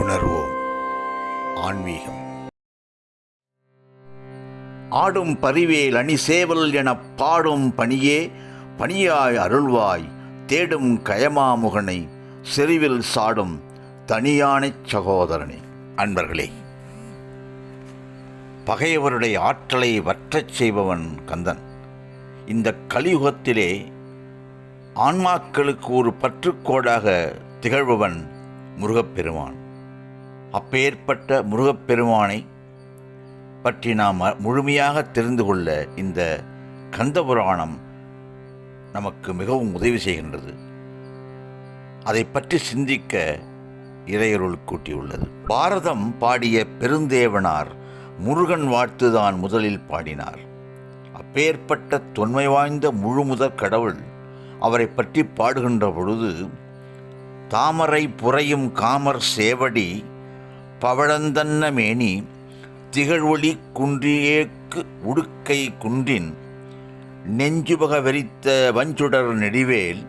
உணர்வோம். ஆன்மீகம். ஆடும் பரிவேல் அணி சேவல் எனப் பாடும் பணியே பணியாய் அருள்வாய் தேடும் கயமாமுகனை செறிவில் சாடும் தனியானைச் சகோதரனே. அன்பர்களே பகையவருடைய ஆற்றலை வற்றச் செய்பவன் கந்தன். இந்த கலியுகத்திலே ஆன்மாக்களுக்கு ஒரு பற்றுக்கோடாக திகழ்பவன் முருகப்பெருமான். அப்பேற்பட்ட முருகப்பெருமானை பற்றி நாம் முழுமையாக தெரிந்து கொள்ள இந்த கந்தபுராணம் நமக்கு மிகவும் உதவி செய்கின்றது. அதை பற்றி சிந்திக்க இறையருள் கூட்டியுள்ளது. பாரதம் பாடிய பெருந்தேவனார் முருகன் வாழ்த்துதான் முதலில் பாடினார். அப்பேற்பட்ட தொன்மை வாய்ந்த முழுமுதற் கடவுள் அவரை பற்றி பாடுகின்ற பொழுது தாமரை புரையும் காமர் சேவடி பவழந்தன்ன மேனி திகழ்வொளி குன்றியேக்கு உடுக்கை குன்றின் நெஞ்சுபக வெறித்த வஞ்சுடர் நெடிவேல்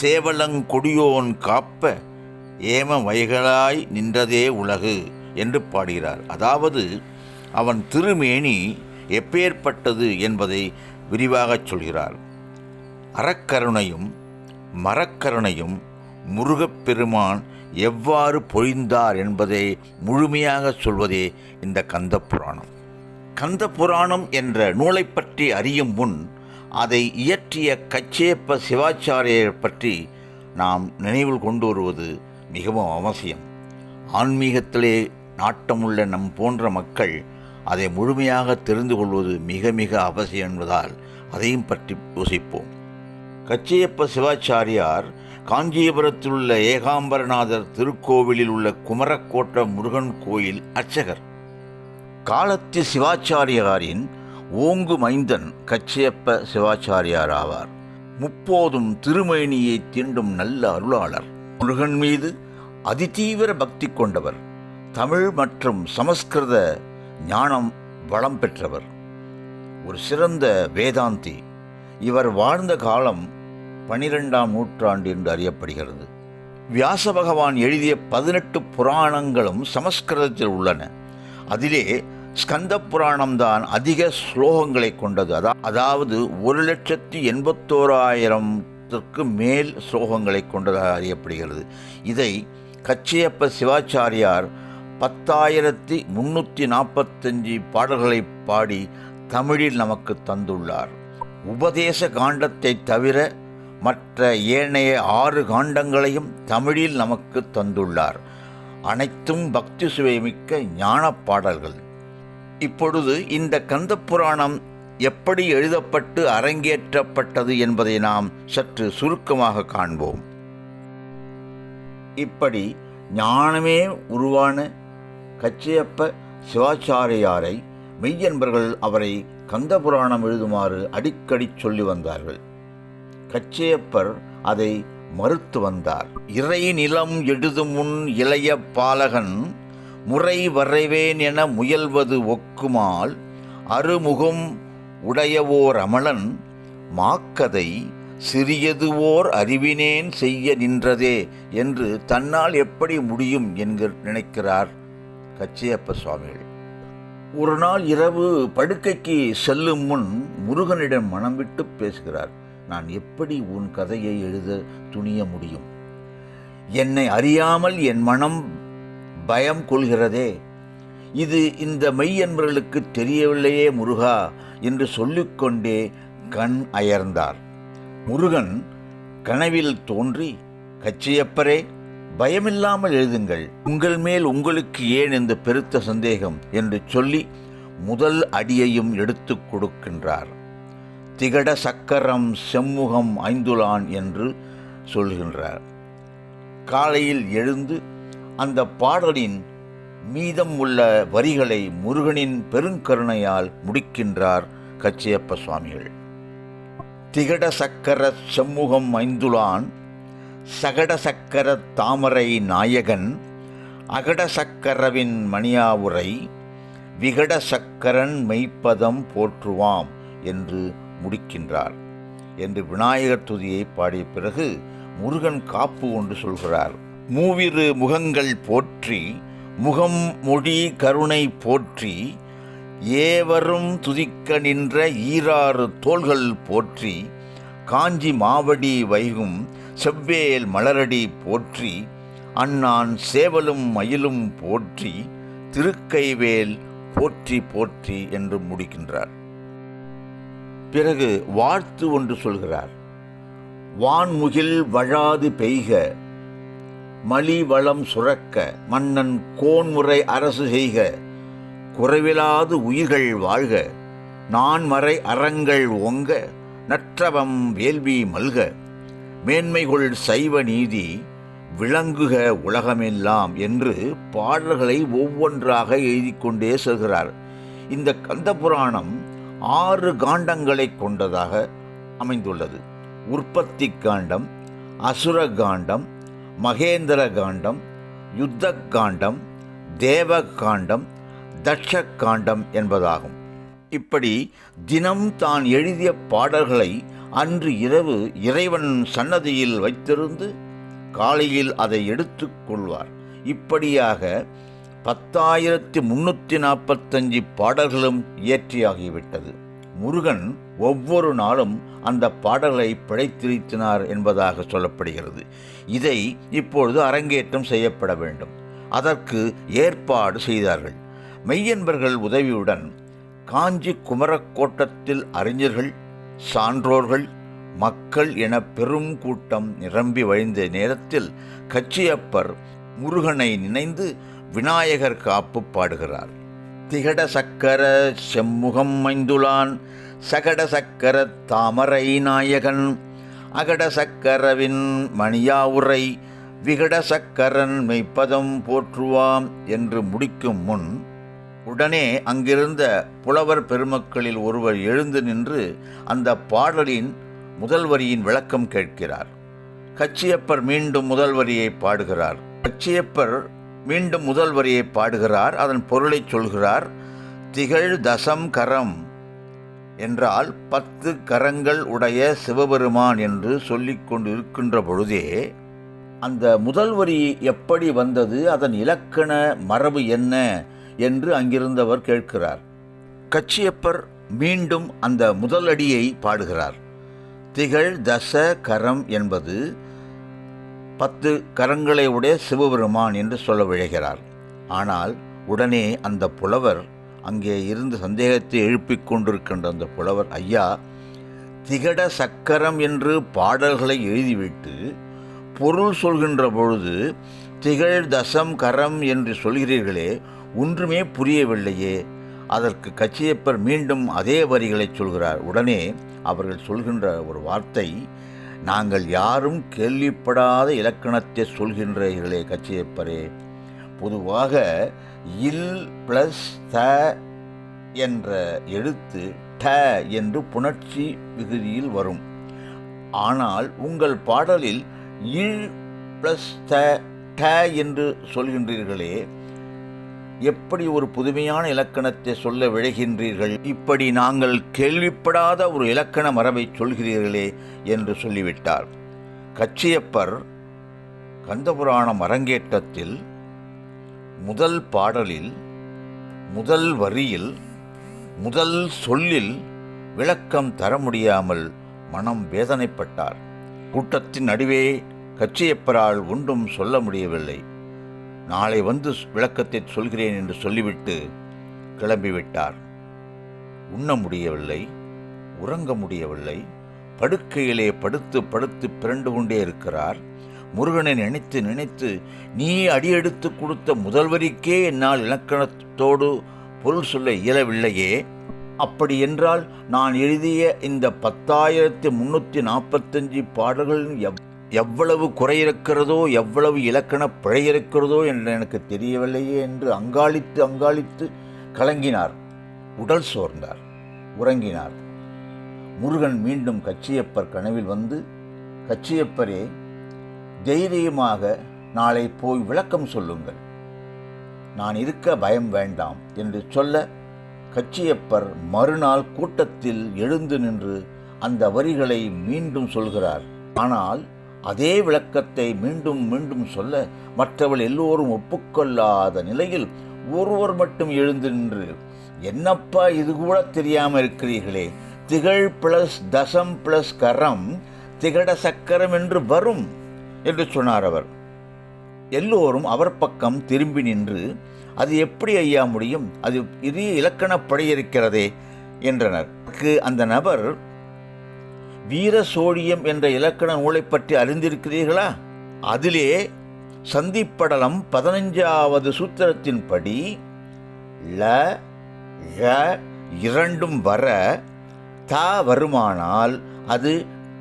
சேவலங்கொடியோன் காப்ப ஏம வைகளாய் நின்றதே உலகு என்று பாடுகிறார். அதாவது அவன் திருமேனி எப்பேற்பட்டது என்பதை விரிவாகச் சொல்கிறார். அறக்கருணையும் மரக்கருணையும் முருகப்பெருமான் எவ்வாறு பொழிந்தார் என்பதை முழுமையாக சொல்வதே இந்த கந்த புராணம் கந்த புராணம் என்ற நூலை பற்றி அறியும் முன் அதை இயற்றிய கச்சேப்ப சிவாச்சாரியர் பற்றி நாம் நினைவில் கொண்டு வருவது மிகவும் அவசியம். ஆன்மீகத்திலே நாட்டமுள்ள நம் போன்ற மக்கள் அதை முழுமையாக தெரிந்து கொள்வது மிக மிக அவசியம் என்பதால் அதையும் பற்றி யோசிப்போம். கச்சியப்ப சிவாச்சாரியார் காஞ்சிபுரத்தில் உள்ள ஏகாம்பரநாதர் திருக்கோவிலில் உள்ள குமரக்கோட்ட முருகன் கோயில் அர்ச்சகர். காலத்து சிவாச்சாரியாரின் ஓங்கு மைந்தன் கச்சியப்ப சிவாச்சாரியார் ஆவார் முப்போதும் திருமேனியை தீண்டும் நல்ல அருளாளர். முருகன் மீது அதிதீவிர பக்தி கொண்டவர். தமிழ் மற்றும் சமஸ்கிருத ஞானம் வளம் பெற்றவர். ஒரு சிறந்த வேதாந்தி. இவர் வாழ்ந்த காலம் பனிரெண்டாம் நூற்றாண்டு என்று அறியப்படுகிறது. வியாச பகவான் எழுதிய பதினெட்டு புராணங்களும் சமஸ்கிருதத்தில் உள்ளன. அதிலே ஸ்கந்த புராணம்தான் அதிக ஸ்லோகங்களை கொண்டது. அதா அதாவது ஒரு லட்சத்தி எண்பத்தோராயிரத்திற்கு மேல் ஸ்லோகங்களை கொண்டதாக அறியப்படுகிறது. இதை கச்சியப்ப சிவாச்சாரியார் பத்தாயிரத்தி முன்னூற்றி நாற்பத்தஞ்சு பாடல்களை பாடி தமிழில் நமக்கு தந்துள்ளார். உபதேச காண்டத்தை தவிர மற்ற ஏனைய ஆறு காண்டங்களையும் தமிழில் நமக்கு தந்துள்ளார். அனைத்தும் பக்தி சுவைமிக்க ஞான பாடல்கள் இப்பொழுது இந்த கந்த புராணம் எப்படி எழுதப்பட்டு அரங்கேற்றப்பட்டது என்பதை நாம் சற்று சுருக்கமாக காண்போம். இப்படி ஞானமே உருவான கச்சியப்ப சிவாச்சாரியாரை மெய்யன்பர்கள் அவரை கந்த புராணம் எழுதுமாறு அடிக்கடி சொல்லி வந்தார்கள். கச்சேப்பர் அதை மறுத்து வந்தார். இறை நிலம் எழுது முன் இளைய பாலகன் முறை வரைவேன் என முயல்வது ஒக்குமால் அருமுகம் உடையவோர் அமலன் மாக்கதை சிறியதுவோர் அறிவினேன் செய்ய நின்றதே என்று தன்னால் எப்படி முடியும் என்கிற நினைக்கிறார் கச்சியப்ப சுவாமிகள். ஒரு நாள் இரவு படுக்கைக்கு செல்லும் முன் முருகனிடம் மனம் விட்டு பேசுகிறார். நான் எப்படி உன் கதையை எழுத துணிய முடியும்? என்னை அறியாமல் என் மனம் பயம் கொள்கிறதே. இது இந்த மெய்யன்பர்களுக்கு தெரியவில்லையே முருகா என்று சொல்லிக்கொண்டே கண் அயர்ந்தார். முருகன் கனவில் தோன்றி கச்சியப்பரே பயமில்லாமல் எழுதுங்கள். உங்கள் மேல் உங்களுக்கு ஏன் இந்த பெருத்த சந்தேகம்? என்று சொல்லி முதல் அடியையும் எடுத்துக் கொடுக்கின்றார். திகட சக்கரம் செம்முகம் ஐந்துலான் என்று சொல்கின்றார். காலையில் எழுந்து அந்த பாடலின் மீதம் உள்ள வரிகளை முருகனின் பெருங்கருணையால் முடிக்கின்றார் கச்சியப்ப சுவாமிகள். திகட சக்கர செம்முகம் ஐந்துலான் சகட சக்கர தாமரை நாயகன் அகட சக்கரவின் மணியாவுரை விகட சக்கரன் மெய்ப்பதம் போற்றுவாம் என்று முடிக்கின்றார் என்று விநாயகர் துதியை பாடிய பிறகு முருகன் காப்பு ஒன்று சொல்கிறார். மூவிரு முகங்கள் போற்றி முகம் மொழி கருணை போற்றி ஏவரும் துதிக்க நின்ற ஈராறு தோள்கள் போற்றி காஞ்சி மாவடி வைகும் செவ்வேல் மலரடி போற்றி அண்ணான் சேவலும் மயிலும் போற்றி திருக்கைவேல் போற்றி போற்றி என்று முடிக்கின்றார். பிறகு வாழ்த்து ஒன்று சொல்கிறார். வான்முகில் வழாது பெய்க மலி வளம் சுரக்க மன்னன் கோன்முறை அரசு செய்க குறைவிலாது உயிர்கள் வாழ்க நான்மறை அறங்கள் ஓங்க நற்றவம் வேள்வி மல்க மேன்மைகொள் சைவ நீதி விளங்குக உலகமெல்லாம் என்று பாடல்களை ஒவ்வொன்றாக எழுதி கொண்டே செல்கிறார். இந்த கந்த புராணம் ஆறு காண்டங்களை கொண்டதாக அமைந்துள்ளது. உற்பத்தி காண்டம் அசுர காண்டம் மகேந்திர காண்டம் யுத்த காண்டம் தேவ காண்டம் தட்ச காண்டம் என்பதாகும். இப்படி தினம் தான் எழுதிய பாடல்களை அன்று இரவு இறைவன் சன்னதியில் வைத்திருந்து காலையில் அதை எடுத்துக் கொள்வார். இப்படியாக பத்தாயிரத்தி முன்னூற்றி நாற்பத்தஞ்சு பாடல்களும் இயற்றியாகிவிட்டது. முருகன் ஒவ்வொரு நாளும் அந்த பாடல்களை பிழைத்திருத்தினார் என்பதாக சொல்லப்படுகிறது. இதை இப்பொழுது அரங்கேற்றம் செய்யப்பட வேண்டும். அதற்கு ஏற்பாடு செய்தார்கள். மெய்யன்பர்கள் உதவியுடன் காஞ்சி குமரக்கோட்டத்தில் அறிஞர்கள் சான்றோர்கள் மக்கள் என பெரும் கூட்டம் நிரம்பி வழிந்த நேரத்தில் கச்சியப்பர் முருகனை நினைந்து விநாயகர் காப்பு பாடுகிறார். திகட சக்கர செம்முகம் மைந்துளான் சகட சக்கர தாமரை நாயகன் அகட சக்கரவின் மணியாவுரை விகட சக்கரன் மெய்ப்பதம் போற்றுவாம் என்று முடிக்கும் முன் உடனே அங்கிருந்த புலவர் பெருமக்களில் ஒருவர் எழுந்து நின்று அந்த பாடலின் முதல் வரியின் விளக்கம் கேட்கிறார். கச்சியப்பர் மீண்டும் முதல் வரியை பாடுகிறார். கச்சியப்பர் மீண்டும் முதல் வரியை பாடுகிறார் அதன் பொருளை சொல்கிறார் திகழ் தசம் கரம் என்றால் பத்து கரங்கள் உடைய சிவபெருமான் என்று சொல்லிக்கொண்டு இருக்கின்ற பொழுதே அந்த முதல் வரி எப்படி வந்தது அதன் இலக்கண மரபு என்ன என்று அங்கிருந்தவர் கேட்கிறார். கச்சியப்பர் மீண்டும் அந்த முதல் அடியை பாடுகிறார். திகழ் தச கரம் என்பது பத்து கரங்களை உடைய சிவபெருமான் என்று சொல்ல விழைகிறார். ஆனால் உடனே அந்த புலவர் அங்கே இருந்து சந்தேகத்தை எழுப்பிக் கொண்டிருக்கின்ற அந்த புலவர் ஐயா திகட சக்கரம் என்று பாடல்களை எழுதிவிட்டு பொருள் சொல்கின்ற பொழுது திகழ் தசம் கரம் என்று சொல்கிறீர்களே ஒன்றுமே புரியவில்லையே. அதற்கு கச்சியப்பர் மீண்டும் அதே வரிகளை சொல்கிறார். உடனே அவர்கள் சொல்கின்ற ஒரு வார்த்தை நாங்கள் யாரும் கேள்விப்படாத இலக்கணத்தை சொல்கின்றீர்களே கச்சியப்பரே. பொதுவாக இல் பிளஸ் த என்ற எழுத்து ட என்று புணர்ச்சி விகுதியில் வரும். ஆனால் உங்கள் பாடலில் இல் பிளஸ் த ட என்று சொல்கின்றீர்களே எப்படி ஒரு புதுமையான இலக்கணத்தை சொல்ல விழைகின்றீர்கள்? இப்படி நாங்கள் கேள்விப்படாத ஒரு இலக்கண மரபை சொல்கிறீர்களே என்று சொல்லிவிட்டார். கச்சியப்பர் கந்தபுராணம் அரங்கேற்றத்தில் முதல் பாடலில் முதல் வரியில் முதல் சொல்லில் விளக்கம் தர முடியாமல் மனம் வேதனைப்பட்டார். கூட்டத்தின் நடுவே கச்சியப்பரால் ஒன்றும் சொல்ல முடியவில்லை. நாளை வந்து விளக்கத்தை சொல்கிறேன் என்று சொல்லிவிட்டு கிளம்பிவிட்டார். உண்ண முடியவில்லை உறங்க முடியவில்லை. படுக்கையிலே படுத்து படுத்து பிறண்டு கொண்டே இருக்கிறார். முருகனை நினைத்து நினைத்து நீ அடியெடுத்து கொடுத்த முதல்வரிக்கே என்னால் இலக்கணத்தோடு பொருள் சொல்ல இயலவில்லையே. அப்படி என்றால் நான் எழுதிய இந்த பத்தாயிரத்தி முன்னூற்றி நாற்பத்தஞ்சு பாடல்களின் எவ் எவ்வளவு குறை இருக்கிறதோ எவ்வளவு இலக்கண பிழை இருக்கிறதோ என்று எனக்கு தெரியவில்லையே என்று அங்காளித்து அங்காளித்து கலங்கினார். உடல் சோர்ந்தார் உறங்கினார். முருகன் மீண்டும் கச்சியப்பர் கனவில் வந்து கச்சியப்பரே தைரியமாக நாளை போய் விளக்கம் சொல்லுங்கள். நான் இருக்க பயம் வேண்டாம் என்று சொல்ல கச்சியப்பர் மறுநாள் கூட்டத்தில் எழுந்து நின்று அந்த வரிகளை மீண்டும் சொல்கிறார். ஆனால் அதே விளக்கத்தை மீண்டும் மீண்டும் சொல்ல மற்றவள் எல்லோரும் ஒப்புக்கொள்ளாத நிலையில் ஒருவர் மட்டும் எழுந்து நின்று என்னப்பா இது கூட தெரியாமல் இருக்கிறீர்களே? திகழ் பிளஸ் தசம் பிளஸ் கரம் திகட சக்கரம் என்று வரும் என்று சொன்னார் அவர். எல்லோரும் அவர் பக்கம் திரும்பி நின்று அது எப்படி ஐயா முடியும்? அது இது இலக்கணப்படி இருக்கிறதே என்றனர். அந்த நபர் வீர சோழியம் என்ற இலக்கண நூலை பற்றி அறிந்திருக்கிறீர்களா? அதிலே சந்திப்படலம் பதினஞ்சாவது சூத்திரத்தின்படி ல ழ இரண்டும் வர தா வருமானால் அது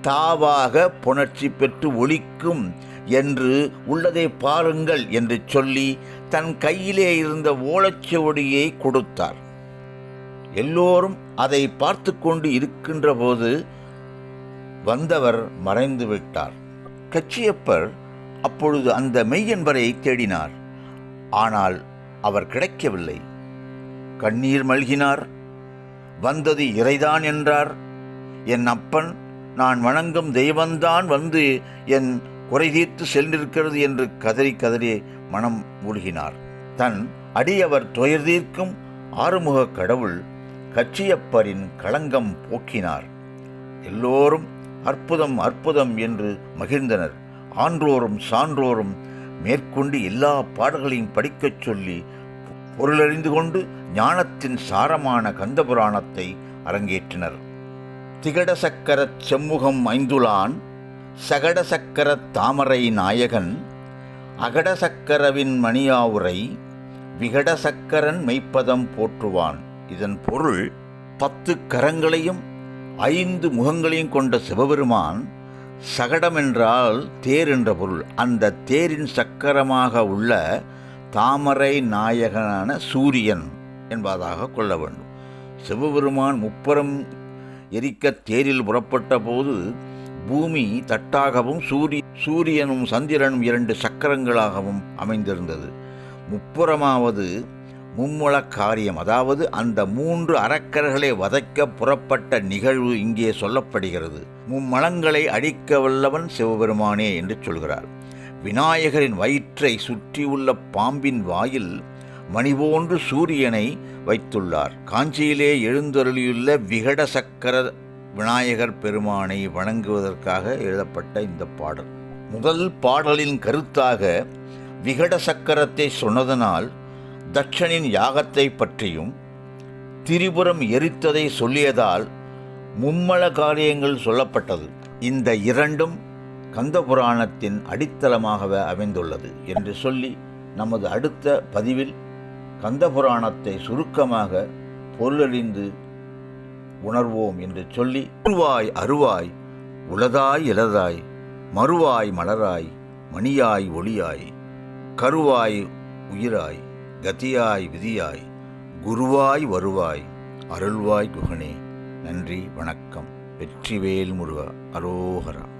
தாவாக புணர்ச்சி பெற்று ஒழிக்கும் என்று உள்ளதை பாருங்கள் என்று சொல்லி தன் கையிலே இருந்த ஓலைச்சுவடியை கொடுத்தார். எல்லோரும் அதை பார்த்து கொண்டு இருக்கின்ற போது வந்தவர் மறைந்து விட்டார் கச்சியப்பர் அப்பொழுது அந்த மெய்யன்பரை தேடினார். ஆனால் அவர் கிடைக்கவில்லை. கண்ணீர் மல்கினார். வந்தது இறைதான் என்றார். என் அப்பன் நான் வணங்கும் தெய்வந்தான் வந்து என் குறை தீர்த்து சென்றிருக்கிறது என்று கதறி கதறி மனம் மூழ்கினார். தன் அடியவர் துயர் தீர்க்கும் ஆறுமுக கடவுள் கச்சியப்பரின் களங்கம் போக்கினார். எல்லோரும் அற்புதம் அற்புதம் என்று மகிழ்ந்தனர். ஆன்றோரும் சான்றோரும் மேற்கொண்டு எல்லா பாடல்களையும் படிக்கச் சொல்லி பொருளறிந்து கொண்டு ஞானத்தின் சாரமான கந்தபுராணத்தை அரங்கேற்றினர். திகட சக்கரச் செம்முகம் ஐந்துலான் சகடசக்கரத் தாமரை நாயகன் அகட சக்கரவின் மணியாவுரை விகட சக்கரன் மெய்ப்பதம் போற்றுவான். இதன் பொருள் பத்து கரங்களையும் ஐந்து முகங்களையும் கொண்ட சிவபெருமான் சகடம் என்றால் தேர் என்ற பொருள். அந்த தேரின் சக்கரமாக உள்ள தாமரை நாயகனான சூரியன் என்பதாக கொள்ள வேண்டும். சிவபெருமான் முப்புறம் எரிக்க தேரில் புறப்பட்ட போது பூமி தட்டாகவும் சூரிய சூரியனும் சந்திரனும் இரண்டு சக்கரங்களாகவும் அமைந்திருந்தது. முப்புறமாவது மும்முள காரியம். அதாவது அந்த மூன்று அறக்கர்களை வதைக்க புறப்பட்ட நிகழ்வு இங்கே சொல்லப்படுகிறது. மும்மலங்களை அழிக்க வல்லவன் சிவபெருமானே என்று சொல்கிறார். விநாயகரின் வயிற்றை சுற்றியுள்ள பாம்பின் வாயில் மணிபோன்று சூரியனை வைத்துள்ளார். காஞ்சியிலே எழுந்தருளியுள்ள விகட சக்கர விநாயகர் பெருமானை வணங்குவதற்காக எழுதப்பட்ட இந்த பாடல். முதல் பாடலின் கருத்தாக விகட சக்கரத்தை சொன்னதனால் தட்சனின் யாகத்தை பற்றியும் திரிபுரம் எரித்ததை சொல்லியதால் மும்மல காரியங்கள் சொல்லப்பட்டது. இந்த இரண்டும் கந்தபுராணத்தின் அடித்தளமாகவே அமைந்துள்ளது என்று சொல்லி நமது அடுத்த பதிவில் கந்தபுராணத்தை சுருக்கமாக பொருளறிந்து உணர்வோம் என்று சொல்லி உருவாய் அருவாய் உளதாய் இலதாய் மறுவாய் மலராய் மணியாய் ஒளியாய் கருவாய் உயிராய் கதியாய் விதியாய் குருவாய் வருவாய் அருள்வாய் குகனே. நன்றி வணக்கம். வெற்றிவேல் முருகா அரோகரா.